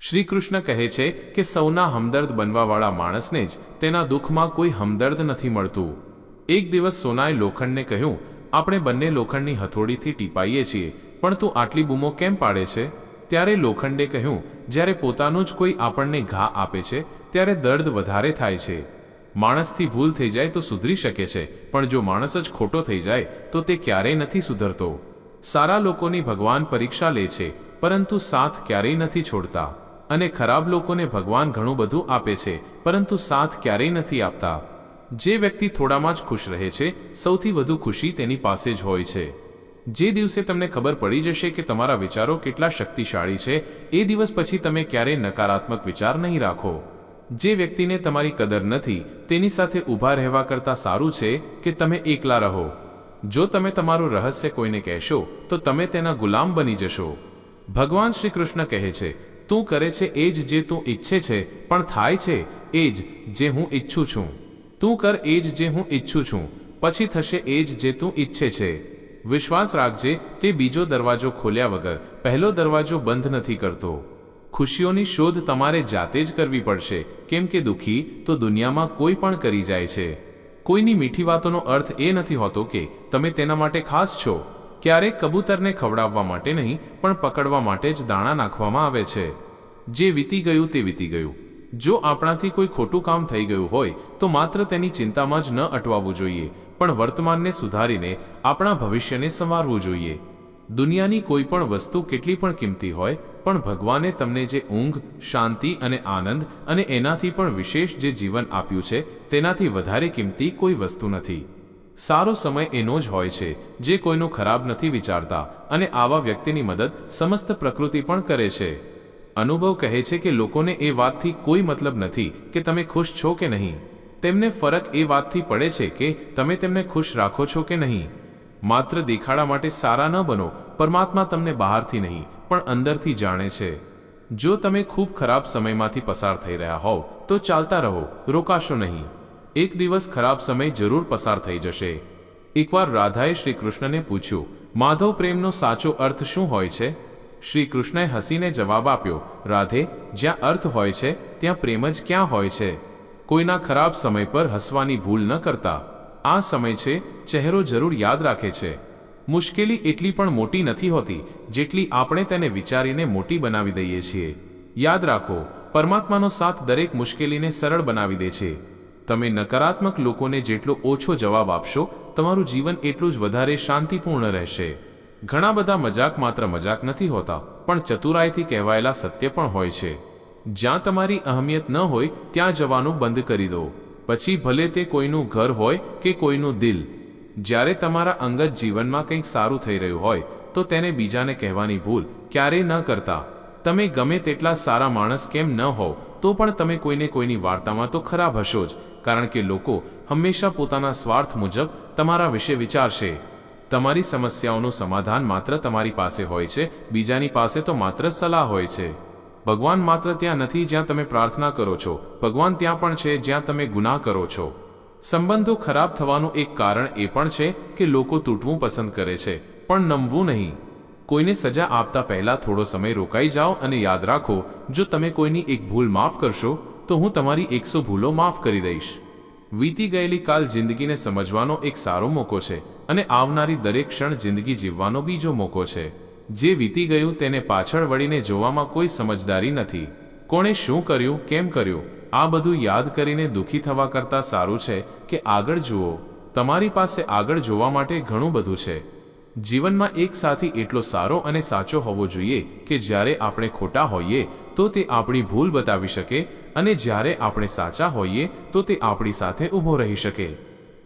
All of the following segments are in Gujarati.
શ્રી કૃષ્ણ કહે છે કે સૌના હમદર્દ બનવાવાળા માણસને જ તેના દુઃખમાં કોઈ હમદર્દ નથી મળતું. એક દિવસ સોનાએ લોખંડને કહ્યું, આપણે બંને લોખંડની હથોડીથી ટીપાઈએ છીએ, પણ તું આટલી બૂમો કેમ પાડે છે? ત્યારે લોખંડે કહ્યું, જ્યારે પોતાનું જ કોઈ આપણને ઘા આપે છે, ત્યારે દર્દ વધારે થાય છે. માણસથી ભૂલ થઈ જાય તો સુધરી શકે છે, પણ જો માણસ જ ખોટો થઈ જાય, તો તે ક્યારેય નથી સુધરતો. સારા લોકોની ભગવાન પરીક્ષા લે છે, પરંતુ સાથ ક્યારેય નથી છોડતા. અને ખરાબ લોકોને ભગવાન ઘણું બધું આપે છે, પરંતુ સાથ ક્યારેય નથી આપતા. જે વ્યક્તિ થોડામાં જ ખુશ રહે છે, સૌથી વધુ ખુશી તેની પાસે જ હોય છે. જે દિવસે તમને ખબર પડી જશે કે તમારા વિચારો કેટલા શક્તિશાળી છે, એ દિવસ પછી તમે ક્યારેય નકારાત્મક વિચાર નહીં રાખો. જે વ્યક્તિને તમારી કદર નથી, તેની સાથે ઊભા રહેવા કરતાં સારું છે કે તમે એકલા રહો. જો તમે તમારું રહસ્ય કોઈને કહેશો, તો તમે તેના ગુલામ બની જશો. ભગવાન શ્રી કૃષ્ણ કહે છે તું કરે છે એ જ જે તું ઈચ્છે છે, પણ થાય છે એ જ જે હું ઈચ્છું છું. તું કર એ જ જે હું ઈચ્છું છું, પછી થશે એ જ જે તું ઈચ્છે છે. વિશ્વાસ રાખજે, તે બીજો દરવાજો ખોલ્યા વગર, પહેલો દરવાજો બંધ નથી કરતો. ખુશીઓની શોધ તમારે જાતે જ કરવી પડશે, કેમ કે દુઃખી તો દુનિયામાં કોઈ પણ કરી જાય છે. કોઈની મીઠી વાતોનો અર્થ એ નથી હોતો કે તમે તેના માટે ખાસ છો. ક્યારેક કબૂતરને ખવડાવવા માટે નહીં, પણ પકડવા માટે જ દાણા નાખવામાં આવે છે. જે વીતી ગયું તે વીતી ગયું. જો આપણાથી કોઈ ખોટું કામ થઈ ગયું હોય, તો માત્ર તેની ચિંતામાં જ ન અટવાવવું જોઈએ, પણ વર્તમાનને સુધારીને આપણા ભવિષ્યને સંવારવું જોઈએ. દુનિયાની કોઈ પણ વસ્તુ કેટલી પણ કિંમતી હોય, પણ ભગવાને તમને જે ઊંઘ, શાંતિ અને આનંદ અને એનાથી પણ વિશેષ જે જીવન આપ્યું છે, તેનાથી વધારે કિંમતી કોઈ વસ્તુ નથી. સારો સમય એનો જ હોય છે, જે કોઈનું ખરાબ નથી વિચારતા અને આવા વ્યક્તિની મદદ સમસ્ત પ્રકૃતિ પણ કરે છે. અનુભવ કહે છે કે લોકોને એ વાતથી કોઈ મતલબ નથી કે તમે ખુશ છો કે નહીં. તેમને ફરક એ વાતથી પડે છે કે તમે તેમને ખુશ રાખો છો કે નહીં. માત્ર દેખાડા માટે સારા ન બનો, પરમાત્મા તમને બહારથી નહીં, પણ અંદરથી જાણે છે. જો તમે ખૂબ ખરાબ સમયમાંથી પસાર થઈ રહ્યા હોવ, તો ચાલતા રહો, રોકાશો નહીં. એક દિવસ ખરાબ સમય જરૂર પસાર થઈ જશે. એકવાર રાધાએ શ્રી કૃષ્ણને પૂછ્યું, માધવ પ્રેમનો સાચો અર્થ શું હોય છે? શ્રી કૃષ્ણએ હસીને જવાબ આપ્યો, રાધે, જ્યાં અર્થ હોય છે, ત્યાં પ્રેમ જ ક્યાં હોય છે? કોઈના ખરાબ સમય પર હસવાની ભૂલ ન કરતા. આ સમય છે, ચહેરો જરૂર યાદ રાખે છે. મુશ્કેલી એટલી પણ મોટી નથી હોતી, જેટલી આપણે તેને વિચારીને મોટી બનાવી દઈએ છીએ. યાદ રાખો, પરમાત્માનો સાથ દરેક મુશ્કેલીને સરળ બનાવી દે છે. તમે નકારાત્મક લોકોને જેટલો ઓછો જવાબ આપશો, તમારું જીવન એટલું જ વધારે શાંતિપૂર્ણ રહેશે. ઘણા બધા મજાક માત્ર મજાક નથી હોતા, પણ ચતુરાઈથી કહેવાયેલા સત્ય પણ હોય છે. જ્યાં તમારી અહમિયત ન હોય, ત્યાં જવાનું બંધ કરી દો. પછી ભલે તે કોઈનું ઘર હોય કે કોઈનું દિલ. જ્યારે તમારા અંગત જીવનમાં કંઈક સારું થઈ રહ્યું હોય, તો તેને બીજાને કહેવાની ભૂલ ક્યારેય ન કરતા. તમે ગમે તેટલા સારા માણસ કેમ ન હોવ, તો પણ તમે કોઈને કોઈની વાર્તામાં તો ખરાબ હશો જ. કારણ કે લોકો હંમેશા પોતાના સ્વાર્થ મુજબ તમારા વિશે વિચારશે. તમારી સમસ્યાઓનું સમાધાન માત્ર તમારી પાસે હોય છે, બીજાની પાસે તો માત્ર સલાહ હોય છે. ભગવાન માત્ર ત્યાં નથી જ્યાં તમે પ્રાર્થના કરો છો, ભગવાન ત્યાં પણ છે જ્યાં તમે ગુનાહ કરો છો. સંબંધો ખરાબ થવાનું એક કારણ એ પણ છે કે લોકો તૂટવું પસંદ કરે છે, પણ નમવું નહીં. કોઈને સજા આપતા પહેલા થોડો સમય રોકાઈ જાઓ અને યાદ રાખો, જો તમે કોઈની એક ભૂલ માફ કરશો તો હું તમારી એકસો ભૂલો માફ કરી દઈશ. વીતી ગયેલી કાલ જિંદગીને સમજવાનો એક સારો મોકો છે અને આવનારી દરેક ક્ષણ જિંદગી જીવવાનો બીજો મોકો છે. જે વીતી ગયું તેને પાછળ વળીને જોવામાં કોઈ સમજદારી નથી. કોણે શું કર્યું, કેમ કર્યું, આ બધું યાદ કરીને દુઃખી થવા કરતાં સારું છે કે આગળ જુઓ. તમારી પાસે આગળ જોવા માટે ઘણું બધું છે. જીવનમાં એક સાથી એટલો સારો અને સાચો હોવો જોઈએ કે જ્યારે આપણે ખોટા હોઈએ તો તે આપણી ભૂલ બતાવી શકે અને જ્યારે આપણે સાચા હોઈએ, તો તે આપણી સાથે ઊભો રહી શકે.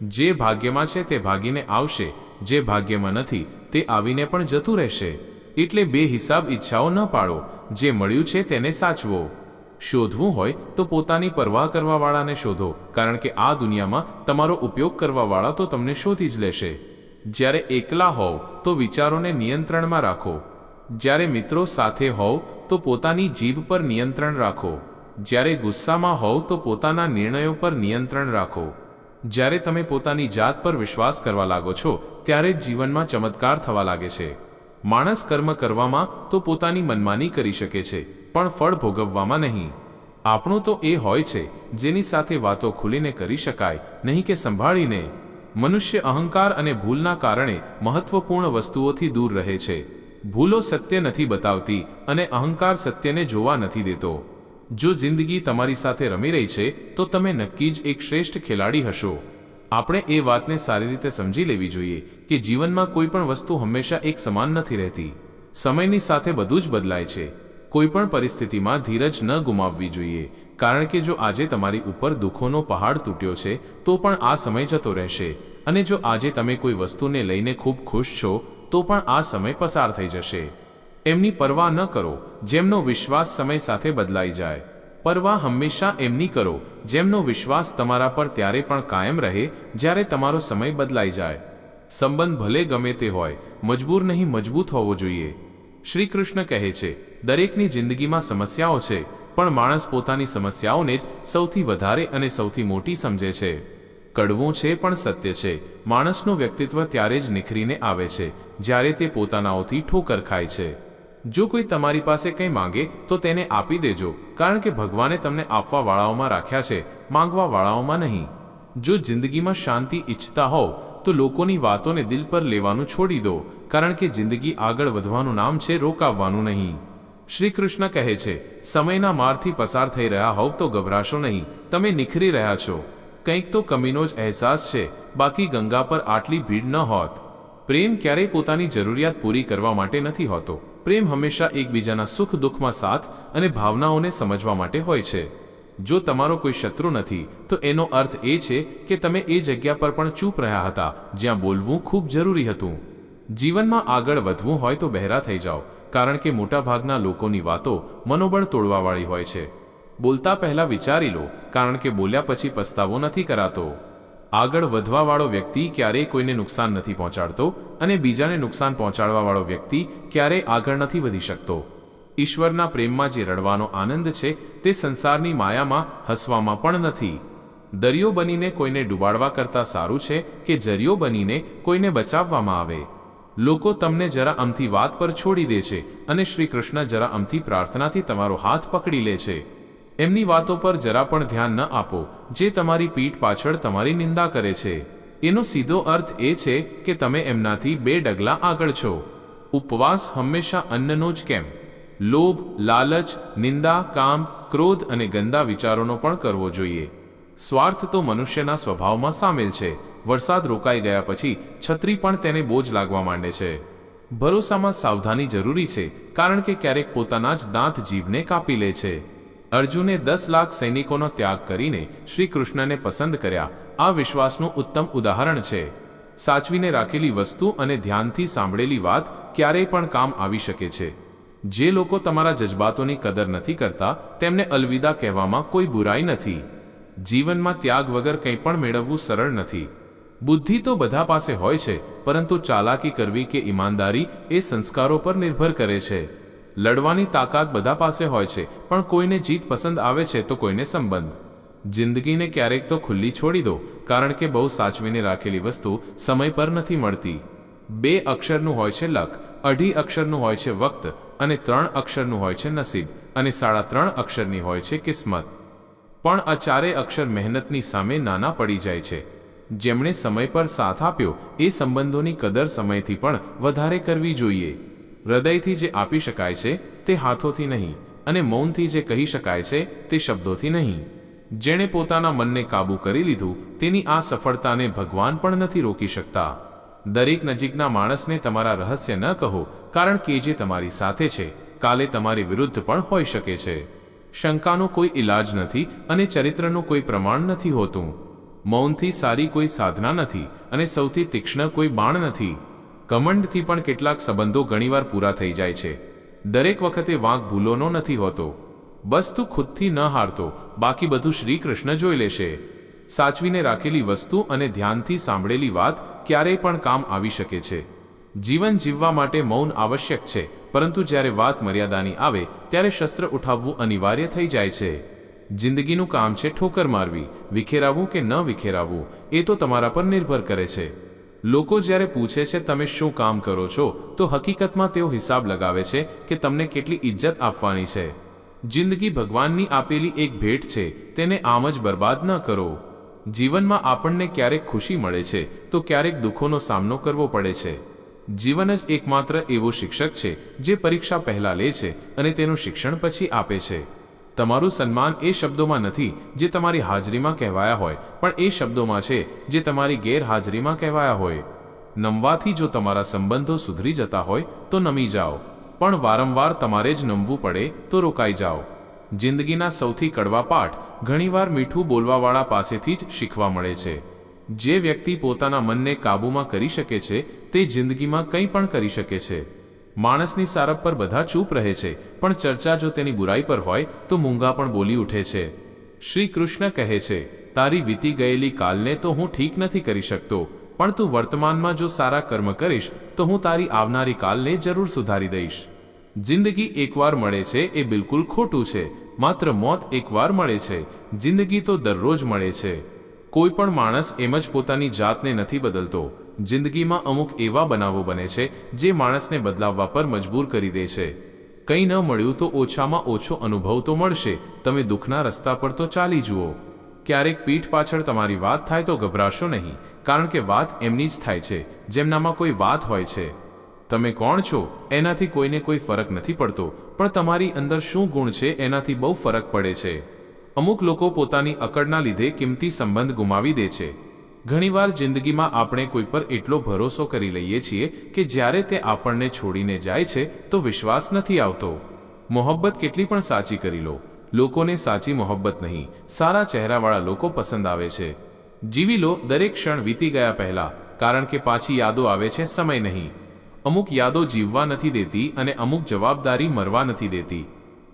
જે ભાગ્યમાં છે તે ભાગીને આવશે, જે ભાગ્યમાં નથી, તે આવીને પણ જતું રહેશે. એટલે બે હિસાબ ઈચ્છાઓ ન પાડો જે મળ્યું છે તેને સાચવો. શોધવું હોય, તો પોતાની પરવાહ કરવાવાળાને શોધો, કારણ કે આ દુનિયામાં તમારો ઉપયોગ કરવાવાળા તો તમને શોધી જ લેશે. જ્યારે એકલા હોવ, તો વિચારોને નિયંત્રણમાં રાખો. જ્યારે મિત્રો સાથે હોવ, તો પોતાની જીભ પર નિયંત્રણ રાખો. જ્યારે ગુસ્સામાં હોવ તો પોતાના નિર્ણયો પર નિયંત્રણ રાખો. જ્યારે તમે પોતાની જાત પર વિશ્વાસ કરવા લાગો છો, ત્યારે જ જીવનમાં ચમત્કાર થવા લાગે છે. માણસ કર્મ કરવામાં તો પોતાની મનમાની કરી શકે છે, પણ ફળ ભોગવવામાં નહીં. આપણું તો એ હોય છે, જેની સાથે વાતો ખુલીને કરી શકાય, નહીં કે સંભાળીને. મનુષ્ય અહંકાર અને ભૂલના કારણે મહત્વપૂર્ણ વસ્તુઓથી દૂર રહે છે. ભૂલો સત્ય નથી બતાવતી અને અહંકાર સત્યને જોવા નથી દેતો. જો જિંદગી તમારી સાથે રમી રહી છે, તો તમે નક્કી જ એક શ્રેષ્ઠ ખેલાડી હશો. આપણે એ વાતને સારી રીતે સમજી લેવી જોઈએ કે જીવનમાં કોઈ પણ વસ્તુ હંમેશા એક સમાન નથી રહેતી. સમયની સાથે બધું જ બદલાય છે. કોઈ પણ પરિસ્થિતિમાં ધીરજ ન ગુમાવવી જોઈએ, કારણ કે જો આજે તમારી ઉપર દુઃખોનો પહાડ તૂટ્યો છે, તો પણ આ સમય જતો રહેશે. અને જો આજે તમે કોઈ વસ્તુને લઈને ખૂબ ખુશ છો, તો પણ આ સમય પસાર થઈ જશે. એમની પરવા ન કરો, જેમનો વિશ્વાસ સમય સાથે બદલાઈ જાય. પરવા હંમેશા એમની કરો, જેમનો વિશ્વાસ તમારા પર ત્યારે પણ કાયમ રહે, જ્યારે તમારો સમય બદલાઈ જાય. સંબંધ ભલે ગમે તે હોય, મજબૂર નહીં મજબૂત હોવો જોઈએ. શ્રી કૃષ્ણ કહે છે, દરેકની જિંદગીમાં સમસ્યાઓ છે, પણ માણસ પોતાની સમસ્યાઓને જ સૌથી વધારે અને સૌથી મોટી સમજે છે. કડવું છે પણ સત્ય છે. માણસનું વ્યક્તિત્વ ત્યારે જ નિખરીને આવે છે, જ્યારે તે પોતાનાઓથી ઠોકર ખાય છે. જો કોઈ તમારી પાસે કંઈ માંગે, તો તેને આપી દેજો, કારણ કે ભગવાને તમને આપવા વાળાઓમાં રાખ્યા છે, માંગવા વાળાઓમાં નહીં. જો જિંદગીમાં શાંતિ ઈચ્છતા હોવ, તો લોકોની વાતોને દિલ પર લેવાનું છોડી દો, કારણ કે જિંદગી આગળ વધવાનું નામ છે, રોકાવવાનું નહીં. શ્રી કૃષ્ણ કહે છે, સમયના મારથી પસાર થઈ રહ્યા હોવ તો ગભરાશો નહીં, તમે નિખરી રહ્યા છો. કંઈક તો કમીનો જ અહેસાસ છે, બાકી ગંગા પર આટલી ભીડ ન હોત. પ્રેમ ક્યારેય પોતાની જરૂરિયાત પૂરી કરવા માટે નથી હોતો. પ્રેમ હંમેશા એકબીજાના સુખ દુઃખમાં સાથ અને ભાવનાઓને સમજવા માટે હોય છે. જો તમારો કોઈ શત્રુ નથી, તો એનો અર્થ એ છે કે તમે એ જગ્યા પર પણ ચૂપ રહ્યા હતા, જ્યાં બોલવું ખૂબ જરૂરી હતું. જીવનમાં આગળ વધવું હોય તો બહેરા થઈ જાઓ, કારણ કે મોટાભાગના લોકોની વાતો મનોબળ તોડવાવાળી હોય છે. બોલતા પહેલા વિચારી લો, કારણ કે બોલ્યા પછી પસ્તાવો નથી કરાતો. આગળ વધવાવાળો વ્યક્તિ ક્યારેય કોઈને નુકસાન નથી પહોંચાડતો અને બીજાને નુકસાન પહોંચાડવાવાળો વ્યક્તિ ક્યારેય આગળ નથી વધી શકતો. ઈશ્વરના પ્રેમમાં જે રડવાનો આનંદ છે, તે સંસારની માયામાં, હસવામાં પણ નથી. દરિયો બનીને કોઈને ડૂબાડવા કરતાં સારું છે કે જરિયો બનીને કોઈને બચાવવામાં આવે. લોકો તમને જરા અમથી વાત પર છોડી દે છે અને શ્રી કૃષ્ણ જરા અમથી પ્રાર્થનાથી તમારો હાથ પકડી લે છે. એમની વાતો પર જરા પણ ધ્યાન ન આપો, જે તમારી પીઠ પાછળ તમારી નિંદા કરે છે. એનો સીધો અર્થ એ છે કે તમે એમનાથી બે ડગલા આગળ છો. ઉપવાસ હંમેશા અન્નનો જ કેમ? લોભ, લાલચ, નિંદા, કામ, ક્રોધ અને ગંદા વિચારોનો પણ કરવો જોઈએ. સ્વાર્થ તો મનુષ્યના સ્વભાવમાં સામેલ છે. વરસાદ રોકાઈ ગયા પછી છત્રી પણ તેને બોજ લાગવા માંડે છે. ભરોસામાં સાવધાની જરૂરી છે, કારણ કે ક્યારેક પોતાના જ દાંત જીભને કાપી લે છે. અર્જુને દસ લાખ સૈનિકોનો ત્યાગ કરીને શ્રી કૃષ્ણને પસંદ કર્યા. આ વિશ્વાસનું ઉત્તમ ઉદાહરણ છે. સાચવીને રાખેલી વસ્તુ અને ધ્યાનથી સાંભળેલી વાત ક્યારેય પણ કામ આવી શકે છે. જે લોકો તમારા જજબાતોની કદર નથી કરતા, તેમને અલવિદા કહેવામાં કોઈ બુરાઈ નથી. જીવનમાં ત્યાગ વગર કંઈ પણ મેળવવું સરળ નથી. બુદ્ધિ તો બધા પાસે હોય છે, પરંતુ ચાલાકી કરવી કે ઈમાનદારી એ સંસ્કારો પર નિર્ભર કરે છે. લડવાની તાકાત બધા પાસે હોય છે, પણ કોઈને જીત પસંદ આવે છે તો કોઈને સંબંધ. જિંદગીને ક્યારેક તો ખુલ્લી છોડી દો, કારણ કે બહુ સાચવીને રાખેલી વસ્તુ સમય પર નથી મળતી. બે અક્ષરનું હોય છે લક, અઢી અક્ષરનું હોય છે વક્ત, અને ત્રણ અક્ષરનું હોય છે નસીબ, અને સાડા ત્રણ અક્ષરની હોય છે કિસ્મત. પણ આ ચારેય અક્ષર મહેનતની સામે નાના પડી જાય છે. જેમણે સમય પર સાથ આપ્યો, એ સંબંધોની કદર સમયથી પણ વધારે કરવી જોઈએ. હૃદયથી જે આપી શકાય છે, તે હાથોથી નહીં અને મૌનથી જે કહી શકાય છે, તે શબ્દોથી નહીં. જેણે પોતાના મનને કાબૂ કરી લીધું, તેની આ સફળતાને ભગવાન પણ નથી રોકી શકતા. દરેક નજીકના માણસને તમારા રહસ્ય ન કહો, કારણ કે જે તમારી સાથે છે, કાલે તમારી વિરુદ્ધ પણ હોઈ શકે છે. શંકાનો કોઈ ઈલાજ નથી અને ચરિત્રનું કોઈ પ્રમાણ નથી હોતું. મૌનથી સારી કોઈ સાધના નથી અને સૌથી તીક્ષ્ણ કોઈ બાણ નથી. કમંડથી પણ કેટલાક સંબંધો ઘણીવાર પૂરા થઈ જાય છે. દરેક વખતે વાંક ભૂલોનો નથી હોતો. બસ તું ખુદથી ન હારતો, બાકી બધું શ્રી કૃષ્ણ જોઈ લેશે. સાચવીને રાખેલી વસ્તુ અને ધ્યાનથી સાંભળેલી વાત ક્યારેય પણ કામ આવી શકે છે. જીવન જીવવા માટે મૌન આવશ્યક છે, પરંતુ જ્યારે વાત મર્યાદાની આવે, ત્યારે શસ્ત્ર ઉઠાવવું અનિવાર્ય થઈ જાય છે. જિંદગીનું કામ છે ઠોકર મારવી વિખેરાવવું કે ન વિખેરાવવું એ તો તમારા પર નિર્ભર કરે છે. લોકો જ્યારે પૂછે છે, તમે શું કામ કરો છો? તો હકીકતમાં તેઓ હિસાબ લગાવે છે કે તમને કેટલી ઇજ્જત આપવાની છે. જિંદગી ભગવાનની આપેલી એક ભેટ છે, તેને આમ જ બરબાદ ન કરો. જીવનમાં આપણને ક્યારેક ખુશી મળે છે, તો ક્યારેક દુઃખોનો સામનો કરવો પડે છે. જીવન જ એકમાત્ર એવો શિક્ષક છે, જે પરીક્ષા પહેલાં લે છે અને તેનું શિક્ષણ પછી આપે છે. તમારું સન્માન એ શબ્દોમાં નથી જે તમારી હાજરીમાં કહેવાયા હોય, પણ એ શબ્દોમાં છે જે તમારી ગેરહાજરીમાં કહેવાયા હોય. નમવાથી જો તમારા સંબંધો સુધરી જતા હોય, તો નમી જાઓ. પણ વારંવાર તમારે જ નમવું પડે, તો રોકાઈ જાઓ. જિંદગીના સૌથી કડવા પાઠ ઘણીવાર મીઠું બોલવાવાળા પાસેથી જ શીખવા મળે છે. જે વ્યક્તિ પોતાના મનને કાબૂમાં કરી શકે છે, તે જિંદગીમાં કંઈ પણ કરી શકે છે. માણસની સારપ પર બધા ચૂપ રહે છે, પણ ચર્ચા જો તેની બુરાઈ પર હોય, તો મૂંગા પણ બોલી ઉઠે છે. શ્રી કૃષ્ણ કહે છે, તારી વીતી ગયેલી કાલને તો હું ઠીક નથી કરી શકતો, પણ તું વર્તમાનમાં જો સારા કર્મ કરીશ, તો હું તારી આવનારી કાલને જરૂર સુધારી દઈશ. જિંદગી એકવાર મળે છે એ બિલકુલ ખોટું છે, માત્ર મોત એકવાર મળે છે, જિંદગી તો દરરોજ મળે છે. કોઈ પણ માણસ એમ જ પોતાની જાતને નથી બદલતો જિંદગીમાં અમુક એવા બનાવો બને છે જે માણસને બદલાવવા પર મજબૂર કરી દે છે. કંઈ ન મળ્યું તો ઓછામાં ઓછો અનુભવ તો મળશે, તમે દુઃખના રસ્તા પર તો ચાલી જુઓ. ક્યારેક પીઠ પાછળ તમારી વાત થાય તો ગભરાશો નહીં, કારણ કે વાત એમની જ થાય છે, જેમનામાં કોઈ વાત હોય છે. તમે કોણ છો? એનાથી કોઈને કોઈ ફરક નથી પડતો, પણ તમારી અંદર શું ગુણ છે એનાથી બહુ ફરક પડે છે. અમુક લોકો પોતાની અકડના લીધે કિંમતી સંબંધ ગુમાવી દે છે. ઘણીવાર જિંદગીમાં આપણે કોઈ પર એટલો ભરોસો કરી લઈએ છીએ કે જ્યારે તે આપણને છોડીને જાય છે, તો વિશ્વાસ નથી આવતો. મોહબ્બત કેટલી પણ સાચી કરી લો. લોકોને સાચી મોહબ્બત નહીં. સારા ચહેરાવાળા લોકો પસંદ આવે છે. જીવી લો, દરેક ક્ષણ વીતી ગયા પહેલા, કારણ કે પાછી યાદો આવે છે, સમય નહીં. અમુક યાદો જીવવા નથી દેતી અને અમુક જવાબદારી મરવા નથી દેતી.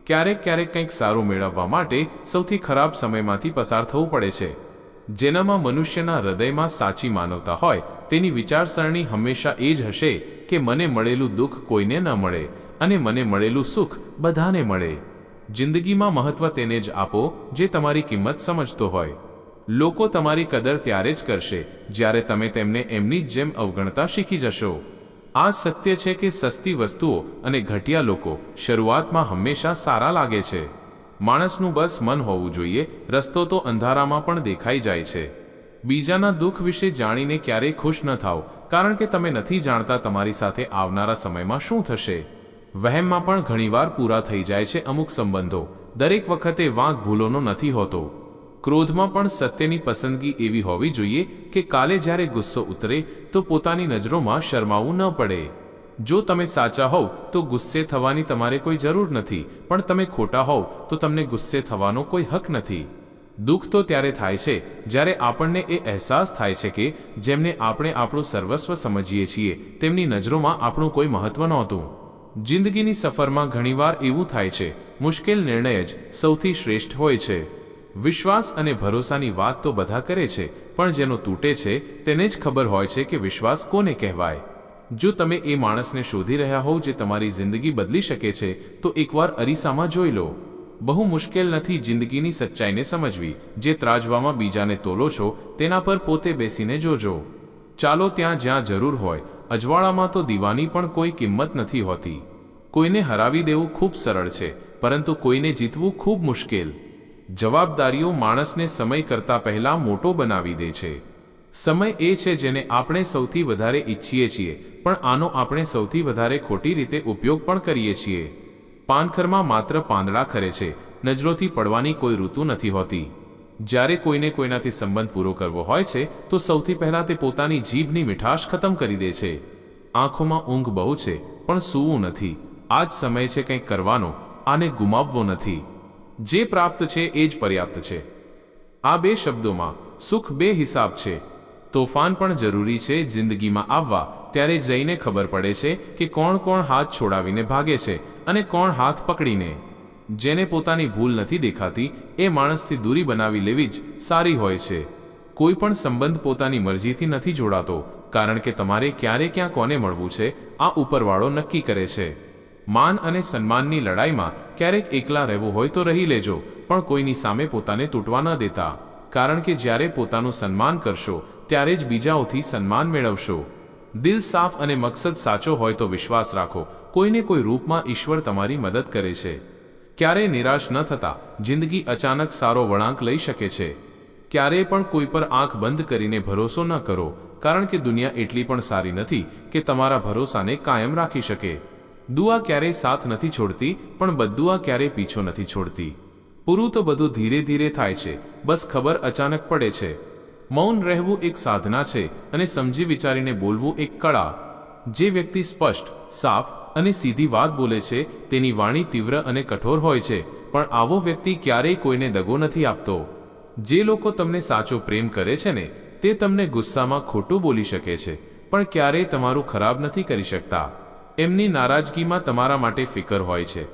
ક્યારેક ક્યારેક કંઈક સારું મેળવવા માટે સૌથી ખરાબ સમયમાંથી પસાર થવું પડે છે. જેનામાં મનુષ્યના હૃદયમાં સાચી માનવતા હોય, તેની વિચારસરણી હંમેશા એ જ હશે કે મને મળેલું દુઃખ કોઈને ન મળે અને મને મળેલું સુખ બધાને મળે. જિંદગીમાં મહત્વ તેને જ આપો જે તમારી કિંમત સમજતો હોય. લોકો તમારી કદર ત્યારે જ કરશે જ્યારે તમે તેમને એમની જ જેમ અવગણતા શીખી જશો. આ સત્ય છે કે સસ્તી વસ્તુઓ અને ઘટિયા લોકો શરૂઆતમાં હંમેશા સારા લાગે છે. માણસનું બસ મન હોવું જોઈએ, રસ્તો તો અંધારામાં પણ દેખાઈ જાય છે. બીજાના દુઃખ વિશે જાણીને ક્યારેય ખુશ ન થાઓ કારણ કે તમે નથી જાણતા તમારી સાથે આવનારા સમયમાં શું થશે. વહેમમાં પણ ઘણીવાર પૂરા થઈ જાય છે અમુક સંબંધો, દરેક વખતે વાંક ભૂલોનો નથી હોતો. ક્રોધમાં પણ સત્યની પસંદગી એવી હોવી જોઈએ કે કાલે જ્યારે ગુસ્સો ઉતરે, તો પોતાની નજરોમાં શરમાવું ન પડે. જો તમે સાચા હોવ, તો ગુસ્સે થવાની તમારે કોઈ જરૂર નથી. પણ તમે ખોટા હોવ, તો તમને ગુસ્સે થવાનો કોઈ હક નથી. દુઃખ તો ત્યારે થાય છે, જ્યારે આપણને એ અહેસાસ થાય છે કે જેમને આપણે આપણું સર્વસ્વ સમજીએ છીએ, તેમની નજરોમાં આપણું કોઈ મહત્વ નહોતું. જિંદગીની સફરમાં ઘણીવાર એવું થાય છે, મુશ્કેલ નિર્ણય જ સૌથી શ્રેષ્ઠ હોય છે. વિશ્વાસ અને ભરોસાની વાત તો બધા કરે છે, પણ જેનો તૂટે છે, તેને જ ખબર હોય છે કે વિશ્વાસ કોને કહેવાય? જો તમે એ માણસને શોધી રહ્યા હોવ જે તમારી જિંદગી બદલી શકે છે, તો એકવાર અરીસામાં જોઈ લો. બહુ મુશ્કેલ નથી જિંદગીની સચ્ચાઈને સમજવી. જે ત્રાજવામાં બીજાને તોલો છો, તેના પર પોતે બેસીને જોજો. ચાલો ત્યાં જ્યાં જરૂર હોય. અજવાળામાં તો દીવાની પણ કોઈ કિંમત નથી હોતી. કોઈને હરાવી દેવું ખૂબ સરળ છે, પરંતુ કોઈને જીતવું ખૂબ મુશ્કેલ. જવાબદારીઓ માણસને સમય કરતા પહેલા મોટો બનાવી દે છે. સમય એ છે જેને આપણે સૌથી વધારે ઈચ્છીએ છીએ, પણ આનો આપણે સૌથી વધારે ખોટી રીતે ઉપયોગ પણ કરીએ છીએ. પાનખરમાં માત્ર પાંદડા ખરે છે, નજરોથી પડવાની કોઈ ઋતુ નથી હોતી. જ્યારે કોઈને કોઈનાથી સંબંધ પૂરો કરવો હોય છે, તો સૌથી પહેલાં તે પોતાની જીભની મીઠાશ ખતમ કરી દે છે. આંખોમાં ઊંઘ બહુ છે, પણ સૂવું નથી. આ જ સમય છે કંઈક કરવાનો, આને ગુમાવવો નથી. જે પ્રાપ્ત છે એ જ પર્યાપ્ત છે. આ બે શબ્દોમાં સુખ બે હિસાબ છે. તોફાન પણ જરૂરી છે જિંદગીમાં આવવા. ત્યારે જઈને ખબર પડે છે કે કોણ કોણ હાથ છોડાવીને ભાગે છે અને કોણ હાથ પકડીને. જેને પોતાની ભૂલ નથી દેખાતી, એ માણસથી દૂરી બનાવી લેવી જ સારી હોય છે. કોઈ પણ સંબંધ પોતાની મરજીથી નથી જોડાતો, કારણ કે તમારે ક્યારે ક્યાં કોને મળવું છે, આ ઉપરવાળો નક્કી કરે છે. માન અને સન્માનની લડાઈમાં ક્યારેક એકલા રહેવું હોય તો રહી લેજો, પણ કોઈની સામે પોતાને તૂટવા ન દેતા. કારણ કે જ્યારે પોતાનું સન્માન કરશો ત્યારે જ બીજાઓથી સન્માન મેળવશો. દિલ સાફ અને મકસદ સાચો હોય તો વિશ્વાસ રાખો. કોઈને કોઈ રૂપમાં ઈશ્વર તમારી મદદ કરે છે. ક્યારેય નિરાશ ન થતા, જિંદગી અચાનક સારો વળાંક લઈ શકે છે. ક્યારેય પણ કોઈ પર આંખ બંધ કરીને ભરોસો ન કરો, કારણ કે દુનિયા એટલી પણ સારી નથી કે તમારા ભરોસાને કાયમ રાખી શકે. દુઆ ક્યારેય સાથ નથી છોડતી, પણ બદુઆ ક્યારેય પીછો નથી છોડતી. પૂરું તો બધું ધીરે ધીરે થાય છે. બસ ખબર અચાનક પડે છે. મૌન રહેવું એક સાધના છે અને સમજી વિચારીને બોલવું એક કળા. જે વ્યક્તિ સ્પષ્ટ, સાફ અને સીધી વાત બોલે છે, તેની વાણી તીવ્ર અને કઠોર હોય છે, પણ આવો વ્યક્તિ ક્યારેય કોઈને દગો નથી આપતો. જે લોકો તમને સાચો પ્રેમ કરે છે ને, તે તમને ગુસ્સામાં ખોટું બોલી શકે છે, પણ ક્યારેય તમારું ખરાબ નથી કરી શકતા. એમની નારાજગીમાં તમારા માટે ફિકર હોય છે.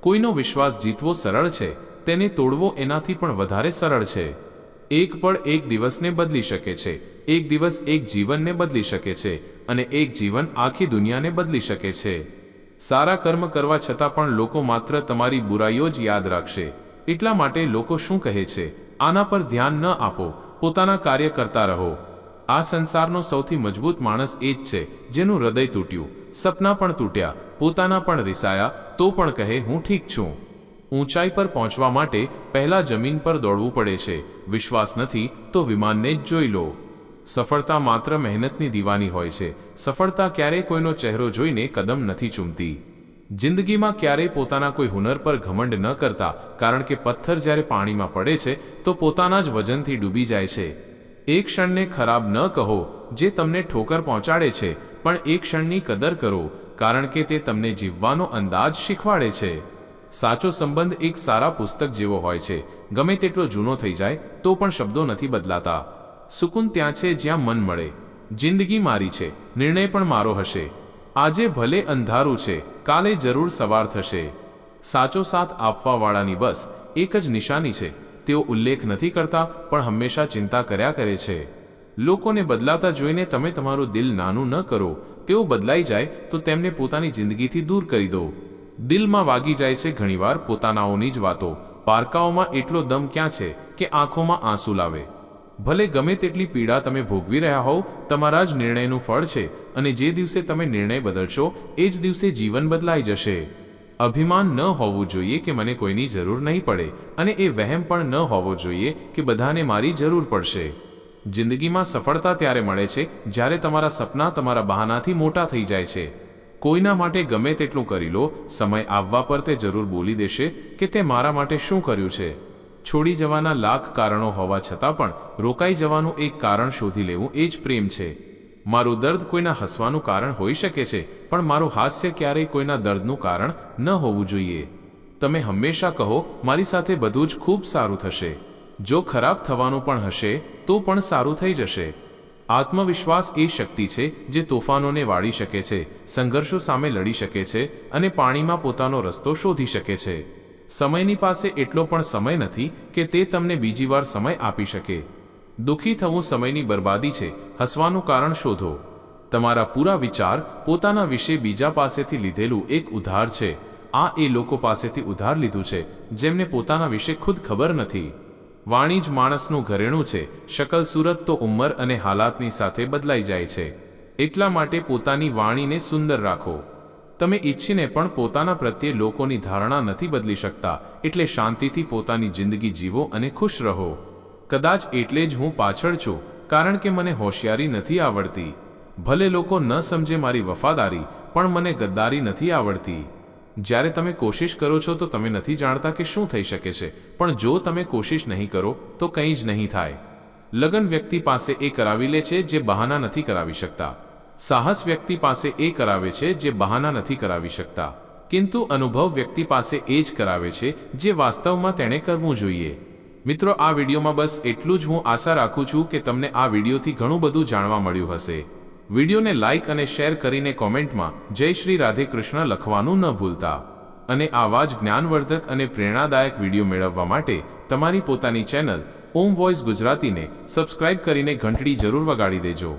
કોઈનો વિશ્વાસ જીતવો સરળ છે, તેને તોડવો એનાથી પણ વધારે સરળ છે. એક પળ એક દિવસને બદલી શકે છે. એક દિવસ એક જીવનને બદલી શકે છે અને એક જીવન આખી દુનિયાને બદલી શકે છે. સારા કર્મ કરવા છતાં પણ લોકો માત્ર તમારી બુરાઈઓ જ યાદ રાખશે. એટલા માટે લોકો શું કહે છે? આના પર ધ્યાન ન આપો. પોતાના કાર્ય કરતા રહો. આ સંસારનો સૌથી મજબૂત માણસ એ જ છે, જેનું હૃદય તૂટ્યું. સપના પણ તૂટ્યા. પોતાના પણ રિસાયા. તો પણ કહે, હું ઠીક છું. ઊંચાઈ પર પહોંચવા માટે પહેલા જમીન પર દોડવું પડે છે. વિશ્વાસ નથી તો વિમાનને જ જોઈ લો. સફળતા માત્ર મહેનતની દીવાની હોય છે. સફળતા ક્યારેય કોઈનો ચહેરો જોઈને કદમ નથી ચૂમતી. જિંદગીમાં ક્યારેય પોતાના કોઈ હુનર પર ઘમંડ ન કરતા, કારણ કે પથ્થર જ્યારે પાણીમાં પડે છે, તો પોતાના જ વજનથી ડૂબી જાય છે. એક ક્ષણને ખરાબ ન કહો, જે તમને ઠોકર પહોંચાડે છે, પણ એક ક્ષણની કદર કરો, કારણ કે તે તમને જીવવાનો અંદાજ શીખવાડે છે. સાચો સંબંધ એક સારા પુસ્તક જેવો હોય છે. ગમે તેટલો જૂનો થઈ જાય, તો પણ શબ્દો નથી બદલાતા. સુકૂન ત્યાં છે જ્યાં મન મળે. જિંદગી મારી છે, નિર્ણય પણ મારો હશે. આજે ભલે અંધારું છે, કાલે જરૂર સવાર થશે. સાચો સાથ આપવાવાળાની બસ એક જ નિશાની છે. તેઓ ઉલ્લેખ નથી કરતા, પણ હંમેશા ચિંતા કર્યા કરે છે. લોકોને બદલાતા જોઈને તમે તમારું દિલ નાનું ન કરો. તેઓ બદલાઈ જાય, તો તેમને પોતાની જિંદગીથી દૂર કરી દો. દિલમાં વાગી જાય છે ઘણીવાર પોતાનાઓની જ વાતો. પારકાઓમાં એટલો દમ ક્યાં છે કે આંખોમાં આંસુ લાવે. ભલે ગમે તેટલી પીડા તમે ભોગવી રહ્યા હોવ, તમારા જ નિર્ણયનું ફળ છે અને જે દિવસે તમે નિર્ણય બદલશો, એ જ દિવસે જીવન બદલાઈ જશે. અભિમાન ન હોવું જોઈએ કે મને કોઈની જરૂર નહીં પડે અને એ વહેમ પણ ન હોવો જોઈએ કે બધાને મારી જરૂર પડશે. જિંદગીમાં સફળતા ત્યારે મળે છે જ્યારે તમારા સપના તમારા બહાનાથી મોટા થઈ જાય છે. કોઈના માટે ગમે તેટલું કરી લો, સમય આવવા પર તે જરૂર બોલી દેશે કે તે મારા માટે શું કર્યું છે. છોડી જવાના લાખ કારણો હોવા છતાં પણ રોકાઈ જવાનું એક કારણ શોધી લેવું એ જ પ્રેમ છે. મારું દર્દ કોઈના હસવાનું કારણ હોઈ શકે છે, પણ મારું હાસ્ય ક્યારેય કોઈના દર્દનું કારણ ન હોવું જોઈએ. તમે હંમેશા કહો, મારી સાથે બધું જ ખૂબ સારું થશે. જો ખરાબ થવાનું પણ હશે, તો પણ સારું થઈ જશે. આત્મવિશ્વાસ એ શક્તિ છે જે તોફાનોને વાળી શકે છે, સંઘર્ષો સામે લડી શકે છે અને પાણીમાં પોતાનો રસ્તો શોધી શકે છે. સમયની પાસે એટલો પણ સમય નથી કે તે તમને બીજી વાર સમય આપી શકે. દુઃખી થવું સમયની બરબાદી છે, હસવાનું કારણ શોધો. તમારા પૂરા વિચાર પોતાના વિશે બીજા પાસેથી લીધેલું એક ઉધાર છે. આ એ લોકો પાસેથી ઉધાર લીધું છે, જેમને પોતાના વિશે ખુદ ખબર નથી. વાણી જ માણસનું ઘરેણું છે. શકલ સુરત તો ઉંમર અને હાલાતની સાથે બદલાઈ જાય છે. એટલા માટે પોતાની વાણીને સુંદર રાખો. તમે ઈચ્છીને પણ પોતાના પ્રત્યે લોકોની ધારણા નથી બદલી શકતા, એટલે શાંતિથી પોતાની જિંદગી જીવો અને ખુશ રહો. કદાચ એટલે જ હું પાછળ છું, કારણ કે મને હોશિયારી નથી આવડતી. ભલે લોકો ન સમજે મારી વફાદારી, પણ મને ગદ્દારી નથી આવડતી. જ્યારે તમે કોશિશ કરો છો તો તમે નથી જાણતા કે શું થઈ શકે છે. પણ જો તમે કોશિશ નહીં કરો, તો કંઈ જ નહીં થાય. લગન વ્યક્તિ પાસે એ કરાવી લે છે જે બહાના નથી કરાવી શકતા. સાહસ વ્યક્તિ પાસે એ કરાવે છે જે બહાના નથી કરાવી શકતા. કિંતુ અનુભવ વ્યક્તિ પાસે એ જ કરાવે છે જે વાસ્તવમાં તેણે કરવું જોઈએ. મિત્રો, આ વિડીયોમાં બસ એટલું જ હું આશા રાખું છું કે તમને આ વિડીયોથી ઘણું બધું જાણવા મળ્યું હશે. વિડીયોને લાઇક અને શેર કરીને કોમેન્ટમાં જય શ્રી રાધે કૃષ્ણ લખવાનું ન ભૂલતા. અને આવા જ જ્ઞાનવર્ધક અને પ્રેરણાદાયક વીડિયો મેળવવા માટે તમારી પોતાની ચેનલ ઓમ વોઇસ ગુજરાતીને સબસ્ક્રાઇબ કરીને ઘંટડી જરૂર વગાડી દેજો.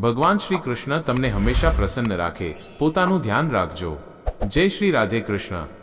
ભગવાન શ્રી કૃષ્ણ તમને હંમેશા પ્રસન્ન રાખે. પોતાનું ધ્યાન રાખજો. જય શ્રી રાધે કૃષ્ણ.